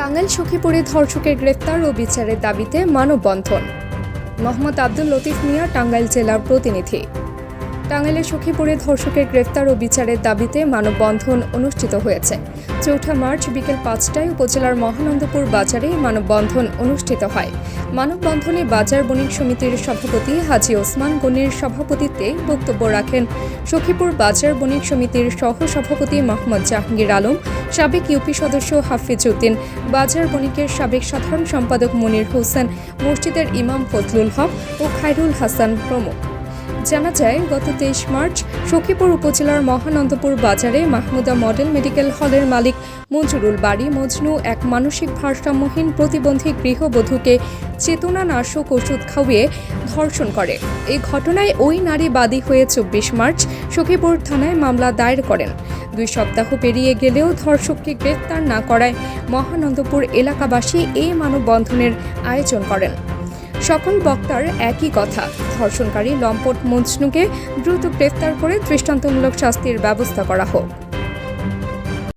টাঙ্গাইল সখীপুরে ধর্ষকের গ্রেফতার ও বিচারের দাবিতে মানববন্ধন। মোহাম্মদ আব্দুল লতিফ মিয়া, টাঙ্গাইল জেলার প্রতিনিধি। টাঙ্গাইলের সখীপুরে ধর্ষকের গ্রেফতার ও বিচারের দাবিতে মানববন্ধন অনুষ্ঠিত হয়েছে। চৌঠা মার্চ বিকেল পাঁচটায় উপজেলার মহানন্দপুর বাজারে মানববন্ধন অনুষ্ঠিত হয়। মানববন্ধনে বাজার বণিক সমিতির সভাপতি হাজি ওসমান গনির সভাপতিত্বে বক্তব্য রাখেন সখীপুর বাজার বণিক সমিতির সহ সভাপতি মোহাম্মদ জাহাঙ্গীর আলম, সাবেক ইউপি সদস্য হাফিজ উদ্দিন, বাজার বণিকের সাবেক সাধারণ সম্পাদক মনির হোসেন, মসজিদের ইমাম ফজলুল হক ও খায়রুল হাসান প্রমুখ। জানা যায়, গত তেইশ মার্চ সখীপুর উপজেলার মহানন্দপুর বাজারে মাহমুদা মডেল মেডিকেল হলের মালিক মঞ্জুরুল বাড়ি মজনু এক মানসিক ভারসাম্যহীন প্রতিবন্ধী গৃহবধূকে চেতনানাশক ওষুধ খাওয়িয়ে ধর্ষণ করে। এই ঘটনায় ওই নারী বাদী হয়ে চব্বিশ মার্চ সখীপুর থানায় মামলা দায়ের করেন। দুই সপ্তাহ পেরিয়ে গেলেও ধর্ষককে গ্রেপ্তার না করায় মহানন্দপুর এলাকাবাসী এই মানববন্ধনের আয়োজন করেন। সকল বক্তার একই কথা। ধর্ষণকারী লম্পট মজনুকে দ্রুত গ্রেফতার করে দৃষ্টান্তমূলক শাস্তির ব্যবস্থা করা হোক।